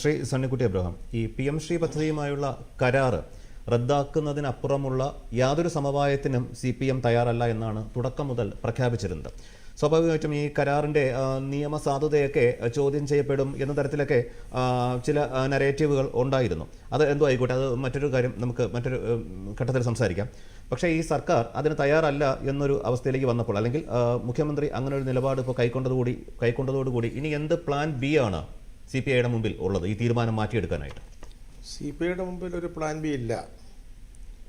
Shri Sunnykutty Abraham ഈ P M Shri പദ്ധതിയുമായുള്ള കരാറ് റദ്ദാക്കുന്നതിനപ്പുറമുള്ള യാതൊരു സമവായത്തിനും സി പി എം തയ്യാറല്ല എന്നാണ് തുടക്കം മുതൽ പ്രഖ്യാപിച്ചിരുന്നത്. സ്വാഭാവികമായിട്ടും ഈ കരാറിന്റെ നിയമസാധുതയൊക്കെ ചോദ്യം ചെയ്യപ്പെടും എന്ന തരത്തിലൊക്കെ ചില നരേറ്റീവുകൾ ഉണ്ടായിരുന്നു. അത് എന്തോ ആയിക്കോട്ടെ അത് മറ്റൊരു കാര്യം നമുക്ക് മറ്റൊരു ഘട്ടത്തിൽ സംസാരിക്കാം. പക്ഷേ ഈ സർക്കാർ അതിന് തയ്യാറല്ല എന്നൊരു അവസ്ഥയിലേക്ക് വന്നപ്പോൾ അല്ലെങ്കിൽ മുഖ്യമന്ത്രി അങ്ങനെ ഒരു നിലപാട് ഇപ്പോൾ കൈക്കൊണ്ടതുകൂടി കൈക്കൊണ്ടതോടുകൂടി ഇനി എന്ത് പ്ലാൻ ബി ആണ്? സി പി ഐയുടെ മുമ്പിൽ ഉള്ളത് ഈ തീരുമാനം മാറ്റിയെടുക്കാനായിട്ട്? സി പി ഐയുടെ മുമ്പിൽ ഒരു പ്ലാൻ ബി ഇല്ല.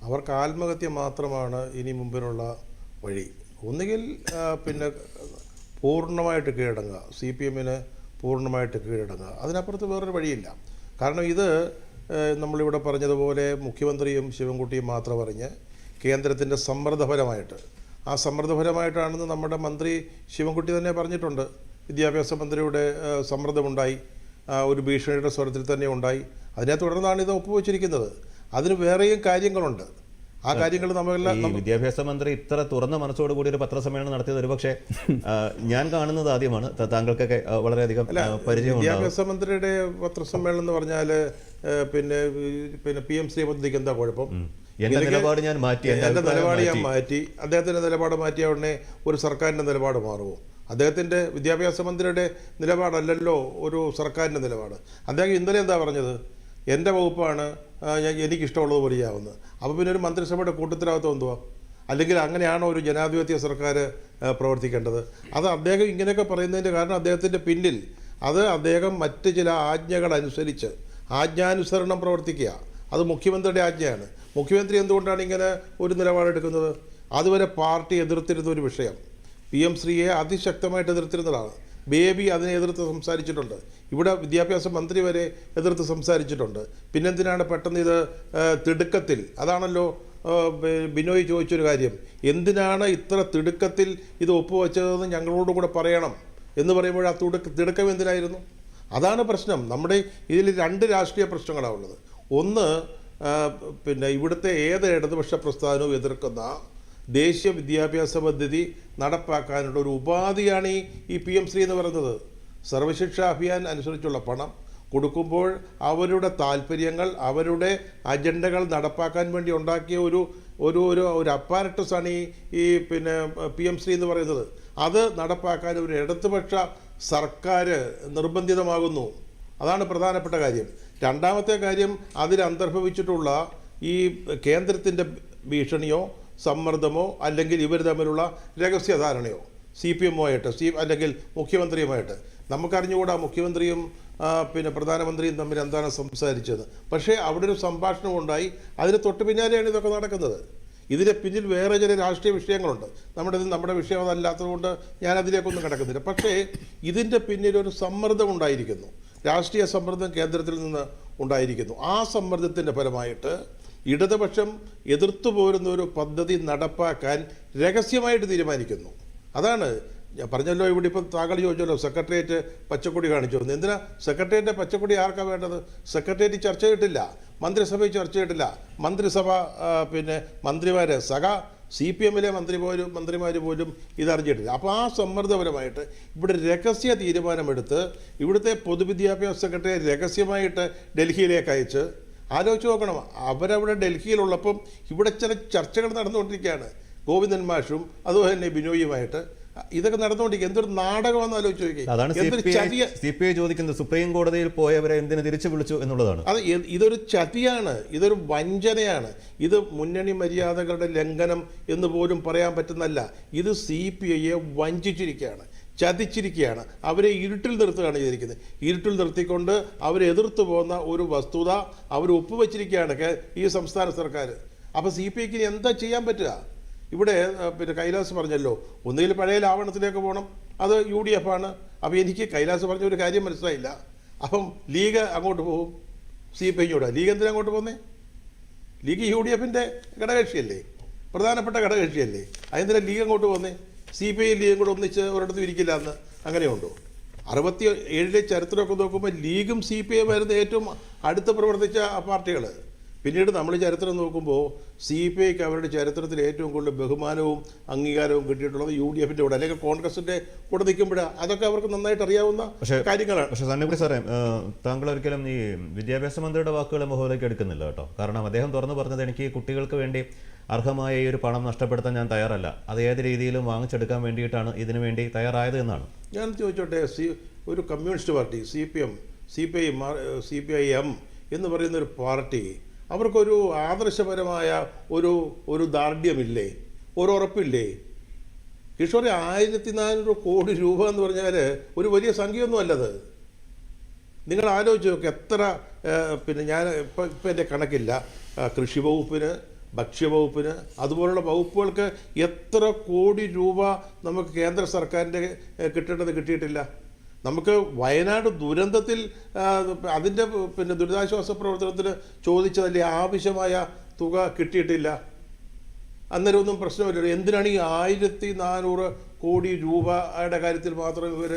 അവർക്ക് ആത്മഹത്യ മാത്രമാണ് ഇനി മുമ്പിലുള്ള വഴി. ഒന്നുകിൽ പിന്നെ പൂർണമായിട്ട് കീഴടങ്ങുക. സി പി എമ്മിന് പൂർണമായിട്ട് കീഴടങ്ങുക. അതിനപ്പുറത്ത് വേറൊരു വഴിയില്ല. കാരണം ഇത് നമ്മളിവിടെ പറഞ്ഞതുപോലെ മുഖ്യമന്ത്രിയും ശിവൻകുട്ടിയും മാത്രം പറഞ്ഞ് കേന്ദ്രത്തിന്റെ സമ്മർദ്ദഫലമായിട്ട് ആ സമ്മർദ്ദഫലമായിട്ടാണെന്ന് നമ്മുടെ മന്ത്രി ശിവൻകുട്ടി തന്നെ പറഞ്ഞിട്ടുണ്ട്. വിദ്യാഭ്യാസ മന്ത്രിയുടെ സമ്മർദ്ദമുണ്ടായി. ഒരു ഭീഷണിയുടെ സ്വരത്തിൽ തന്നെ ഉണ്ടായി. അതിനെ തുടർന്നാണ് ഇത് ഒപ്പുവെച്ചിരിക്കുന്നത്. അതിന് വേറെയും കാര്യങ്ങളുണ്ട്. ആ കാര്യങ്ങൾ നമ്മളെല്ലാം വിദ്യാഭ്യാസ മന്ത്രി ഇത്ര തുറന്ന മനസ്സോടുകൂടി ഒരു പത്രസമ്മേളനം നടത്തിയത് ഒരുപക്ഷെ ഞാൻ കാണുന്നത് ആദ്യമാണ്. താങ്കൾക്കൊക്കെ വളരെയധികം പരിചയം വിദ്യാഭ്യാസ മന്ത്രിയുടെ പത്രസമ്മേളനം എന്ന് പറഞ്ഞാൽ പിന്നെ പിന്നെ പി എം ശ്രീ പദ്ധതിക്ക് എന്താ കുഴപ്പം? എന്റെ നിലപാട് ഞാൻ മാറ്റി എന്റെ നിലപാട് ഞാൻ മാറ്റി. മാറ്റി. അദ്ദേഹത്തിന്റെ നിലപാട് മാറ്റിയ ഉടനെ ഒരു സർക്കാരിന്റെ നിലപാട് മാറുമോ? അദ്ദേഹത്തിന്റെ വിദ്യാഭ്യാസ മന്ത്രിയുടെ നിലപാടല്ലല്ലോ ഒരു സർക്കാരിന്റെ നിലപാട്. അദ്ദേഹം ഇന്നലെ എന്താ പറഞ്ഞത്? എന്റെ വകുപ്പാണ് എനിക്കിഷ്ടമുള്ളത് പോലെ അപ്പോൾ പിന്നെ ഒരു മന്ത്രിസഭയുടെ കൂട്ടത്തിനകത്ത് എന്തുവാ? അല്ലെങ്കിൽ അങ്ങനെയാണോ ഒരു ജനാധിപത്യ സർക്കാർ പ്രവർത്തിക്കേണ്ടത്? അത് അദ്ദേഹം ഇങ്ങനെയൊക്കെ പറയുന്നതിന്റെ കാരണം അദ്ദേഹത്തിന്റെ പിന്നിൽ അത് അദ്ദേഹം മറ്റ് ചില ആജ്ഞകൾ അനുസരിച്ച് ആജ്ഞാനുസരണം പ്രവർത്തിക്കുക. അത് മുഖ്യമന്ത്രിയുടെ ആജ്ഞയാണ്. മുഖ്യമന്ത്രി എന്തുകൊണ്ടാണ് ഇങ്ങനെ ഒരു നിലപാടെടുക്കുന്നത്? അതുവരെ പാർട്ടി എതിർത്തിരുന്ന ഒരു വിഷയം. പി എം ശ്രീയെ അതിശക്തമായിട്ട് എതിർത്തിരുന്നതാണ്. ബേബി അതിനെ എതിർത്ത് സംസാരിച്ചിട്ടുണ്ട്. ഇവിടെ വിദ്യാഭ്യാസ മന്ത്രി വരെ എതിർത്ത് സംസാരിച്ചിട്ടുണ്ട്. പിന്നെന്തിനാണ് പെട്ടെന്ന് ഇത് തിടുക്കത്തിൽ? അതാണല്ലോ ബിനോയ് ചോദിച്ചൊരു കാര്യം. എന്തിനാണ് ഇത്ര തിടുക്കത്തിൽ ഇത് ഒപ്പുവെച്ചതെന്ന് ഞങ്ങളോട് കൂടെ പറയണം എന്ന് പറയുമ്പോൾ ആ തിടുക്ക തിടുക്കം എന്തിനായിരുന്നു? അതാണ് പ്രശ്നം. നമ്മുടെ ഇതിൽ രണ്ട് രാഷ്ട്രീയ പ്രശ്നങ്ങളാണ് ഉള്ളത്. ഒന്ന് പിന്നെ ഇവിടുത്തെ ഏത് ഇടതുപക്ഷ പ്രസ്ഥാനവും എതിർക്കുന്ന ദേശീയ വിദ്യാഭ്യാസ പദ്ധതി നടപ്പാക്കാനുള്ള ഒരു ഉപാധിയാണ് ഈ ഈ പി എം ശ്രീ എന്ന് പറയുന്നത്. സർവശിക്ഷ അഭിയാൻ അനുസരിച്ചുള്ള പണം കൊടുക്കുമ്പോൾ അവരുടെ താല്പര്യങ്ങൾ അവരുടെ അജണ്ടകൾ നടപ്പാക്കാൻ വേണ്ടി ഉണ്ടാക്കിയ ഒരു ഒരു ഒരു ഒരു അപ്പാരറ്റസാണ് ഈ ഈ പിന്നെ പി എം ശ്രീ എന്ന് പറയുന്നത്. അത് നടപ്പാക്കാൻ ഒരു ഇടതുപക്ഷ സർക്കാർ നിർബന്ധിതമാകുന്നു. അതാണ് പ്രധാനപ്പെട്ട കാര്യം. രണ്ടാമത്തെ കാര്യം അതിൽ അന്തർഭവിച്ചിട്ടുള്ള ഈ കേന്ദ്രത്തിന്റെ ഭീഷണിയോ സമ്മർദ്ദമോ അല്ലെങ്കിൽ ഇവർ തമ്മിലുള്ള രഹസ്യധാരണയോ? സി പി എമ്മുമായിട്ട് സി അല്ലെങ്കിൽ മുഖ്യമന്ത്രിയുമായിട്ട്. നമുക്കറിഞ്ഞുകൂടാ മുഖ്യമന്ത്രിയും പിന്നെ പ്രധാനമന്ത്രിയും തമ്മിൽ എന്താണ് സംസാരിച്ചത്. പക്ഷേ അവിടെ ഒരു സംഭാഷണം ഉണ്ടായി അതിന് തൊട്ട് പിന്നാലെയാണ് ഇതൊക്കെ നടക്കുന്നത്. ഇതിന് പിന്നിൽ വേറെ ചില രാഷ്ട്രീയ വിഷയങ്ങളുണ്ട്. നമ്മുടെ നമ്മുടെ വിഷയം അതല്ലാത്തതുകൊണ്ട് ഞാൻ അതിലേക്കൊന്നും കിടക്കുന്നില്ല. പക്ഷേ ഇതിന്റെ പിന്നിൽ ഒരു സമ്മർദ്ദം ഉണ്ടായിരിക്കുന്നു. രാഷ്ട്രീയ സമ്മർദ്ദം കേന്ദ്രത്തിൽ നിന്ന് ഉണ്ടായിരിക്കുന്നു. ആ സമ്മർദ്ദത്തിന്റെ ഫലമായിട്ട് ഇടതുപക്ഷം എതിർത്തു പോരുന്ന ഒരു പദ്ധതി നടപ്പാക്കാൻ രഹസ്യമായിട്ട് തീരുമാനിക്കുന്നു. അതാണ് ഞാൻ പറഞ്ഞല്ലോ ഇവിടെ ഇപ്പം താങ്കൾ ചോദിച്ചല്ലോ സെക്രട്ടേറിയറ്റ് പച്ചക്കൊടി കാണിച്ചു. തന്നു എന്തിനാ? സെക്രട്ടേറിയറ്റ് പച്ചക്കൊടി ആർക്കാണ് വേണ്ടത്? സെക്രട്ടേറിയറ്റ് ചർച്ച ചെയ്തിട്ടില്ല. മന്ത്രിസഭയിൽ ചർച്ച ചെയ്തിട്ടില്ല. മന്ത്രിസഭ പിന്നെ മന്ത്രിമാർ സഖ സി പി എമ്മിലെ മന്ത്രി പോലും മന്ത്രിമാർ പോലും ഇതറിഞ്ഞിട്ടില്ല. അപ്പോൾ ആ സമ്മർദ്ദപരമായിട്ട് ഇവിടെ രഹസ്യ തീരുമാനമെടുത്ത് ഇവിടുത്തെ പൊതുവിദ്യാഭ്യാസ സെക്രട്ടറിയെ രഹസ്യമായിട്ട് ഡൽഹിയിലേക്ക് അയച്ച് ആലോചിച്ച് നോക്കണം. അവരവിടെ ഡൽഹിയിലുള്ളപ്പം ഇവിടെ ചില ചർച്ചകൾ നടന്നുകൊണ്ടിരിക്കുകയാണ്. ഗോവിന്ദൻ മാഷും അതുപോലെ തന്നെ ബിനോയിയുമായിട്ട്. ഇതൊക്കെ നടന്നുകൊണ്ടിരിക്കുക. എന്തൊരു നാടകമാണെന്ന് ആലോചിച്ച് നോക്കി അതാണ് സി പി ഐ ചോദിക്കുന്നത് സുപ്രീം കോടതിയിൽ പോയവരെ എന്തിനു തിരിച്ചു വിളിച്ചു എന്നുള്ളതാണ്. അത് ഇതൊരു ചതിയാണ്. ഇതൊരു വഞ്ചനയാണ്. ഇത് മുന്നണി മര്യാദകളുടെ ലംഘനം എന്ന് പോലും പറയാൻ പറ്റുന്നല്ല ഇത് സി പി ഐയെ വഞ്ചിച്ചിരിക്കുകയാണ്. ചതിച്ചിരിക്കുകയാണ്. അവരെ ഇരുട്ടിൽ നിർത്തുകയാണ് ചെയ്തിരിക്കുന്നത്. ഇരുട്ടിൽ നിർത്തിക്കൊണ്ട് അവരെ എതിർത്ത് പോകുന്ന ഒരു വസ്തുത അവർ ഒപ്പുവെച്ചിരിക്കുകയാണ് ഈ സംസ്ഥാന സർക്കാർ അപ്പോൾ സി പി ഐക്ക് എന്താ ചെയ്യാൻ പറ്റുക? ഇവിടെ പിന്നെ കൈലാസ് പറഞ്ഞല്ലോ ഒന്നുകിൽ പഴയ ലാവണത്തിലേക്ക് പോകണം അത് യു ഡി എഫ് ആണ്. അപ്പോൾ എനിക്ക് കൈലാസ് പറഞ്ഞ ഒരു കാര്യം മനസ്സിലായില്ല. അപ്പം ലീഗ് അങ്ങോട്ട് പോകും. സി പി ഐയോടെ ലീഗ് എന്തിനാ അങ്ങോട്ട് പോകുന്നേ? ലീഗ് യു ഡി എഫിന്റെ ഘടകകക്ഷിയല്ലേ? പ്രധാനപ്പെട്ട ഘടകകക്ഷിയല്ലേ? അതെന്തിനാ ലീഗ് അങ്ങോട്ട് പോകുന്നേ? സി പി ഐ ലീഗും കൂടെ ഒന്നിച്ച് ഒരിടത്തും ഇരിക്കില്ല എന്ന് അങ്ങനെയുണ്ടോ? അറുപത്തി ഏഴിലെ ചരിത്രമൊക്കെ നോക്കുമ്പോൾ ലീഗും സി പി ഐ വരുന്ന ഏറ്റവും അടുത്ത് പ്രവർത്തിച്ച പാർട്ടികൾ പിന്നീട് നമ്മൾ ചരിത്രം നോക്കുമ്പോൾ സി പി ഐക്ക് അവരുടെ ചരിത്രത്തിൽ ഏറ്റവും കൂടുതൽ ബഹുമാനവും അംഗീകാരവും കിട്ടിയിട്ടുള്ളത് യു ഡി എഫിന്റെ കൂടെ അല്ലെങ്കിൽ കോൺഗ്രസിന്റെ കൂടെ നിൽക്കുമ്പോഴാണ് അതൊക്കെ അവർക്ക് നന്നായിട്ട് അറിയാവുന്ന കാര്യങ്ങളാണ്. പക്ഷേ സന്നിപ്പിടി സാറേ താങ്കൾ ഒരിക്കലും ഈ വിദ്യാഭ്യാസ മന്ത്രിയുടെ വാക്കുകളെ മുഖവിലേക്ക് എടുക്കുന്നില്ല കേട്ടോ. കാരണം അദ്ദേഹം തുറന്നു പറഞ്ഞത് എനിക്ക് കുട്ടികൾക്ക് വേണ്ടി അർഹമായ ഈ ഒരു പണം നഷ്ടപ്പെടുത്താൻ ഞാൻ തയ്യാറല്ല. അത് ഏത് രീതിയിലും വാങ്ങിച്ചെടുക്കാൻ വേണ്ടിയിട്ടാണ് ഇതിനു വേണ്ടി തയ്യാറായത് എന്നാണ്. ഞാൻ ചോദിച്ചോട്ടെ സി ഒരു communist party C P M C P I C P I M എന്ന് പറയുന്ന ഒരു പാർട്ടി അവർക്കൊരു ആദർശപരമായ ഒരു ഒരു ദാർഢ്യമില്ലേ? ഒരു ഉറപ്പില്ലേ? കിഷോറി ആയിരത്തി നാനൂറ് കോടി രൂപ എന്ന് പറഞ്ഞാൽ ഒരു വലിയ സംഖ്യയൊന്നും അല്ലത്. നിങ്ങൾ ആലോചിച്ച് നോക്ക് എത്ര പിന്നെ ഞാൻ ഇപ്പം ഇപ്പം എന്റെ കണക്കില്ല. കൃഷി വകുപ്പിന് ഭക്ഷ്യവകുപ്പിന് അതുപോലുള്ള വകുപ്പുകൾക്ക് എത്ര കോടി രൂപ നമുക്ക് കേന്ദ്ര സർക്കാരിന്റെ കിട്ടേണ്ടത് കിട്ടിയിട്ടില്ല. നമുക്ക് വയനാട് ദുരന്തത്തിൽ അതിന്റെ പിന്നെ ദുരിതാശ്വാസ പ്രവർത്തനത്തിന് ചോദിച്ചതല്ലേ ആവശ്യമായ തുക കിട്ടിയിട്ടില്ല. അന്നേരം ഒന്നും പ്രശ്നമില്ല എന്തിനാണ് ഈ ആയിരത്തി നാനൂറ് കോടി രൂപയുടെ കാര്യത്തിൽ മാത്രം ഇവർ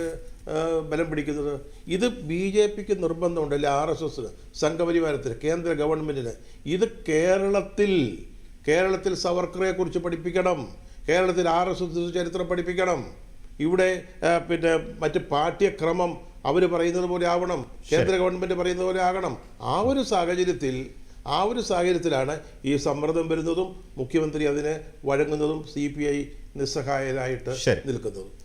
ബലം പിടിക്കുന്നത്. ഇത് ബി ജെ പിക്ക് നിർബന്ധമുണ്ട് അല്ലെ ആർ എസ് എസിന് സംഘപരിവാരത്തിന് കേന്ദ്ര ഗവൺമെന്റിന് ഇത് കേരളത്തിൽ കേരളത്തിൽ സവർക്കറെക്കുറിച്ച് പഠിപ്പിക്കണം. കേരളത്തിൽ ആർ എസ് എസ് ചരിത്രം പഠിപ്പിക്കണം. ഇവിടെ പിന്നെ മറ്റ് പാഠ്യക്രമം അവർ പറയുന്നത് പോലെ ആവണം. കേന്ദ്ര ഗവൺമെന്റ് പറയുന്നത് പോലെ ആകണം. ആ ഒരു സാഹചര്യത്തിൽ ആ ഒരു സാഹചര്യത്തിലാണ് ഈ സമ്മർദ്ദം വരുന്നതും മുഖ്യമന്ത്രി അതിനെ വഴങ്ങുന്നതും സി പി ഐ നിസ്സഹായരായിട്ട് നിൽക്കുന്നതും.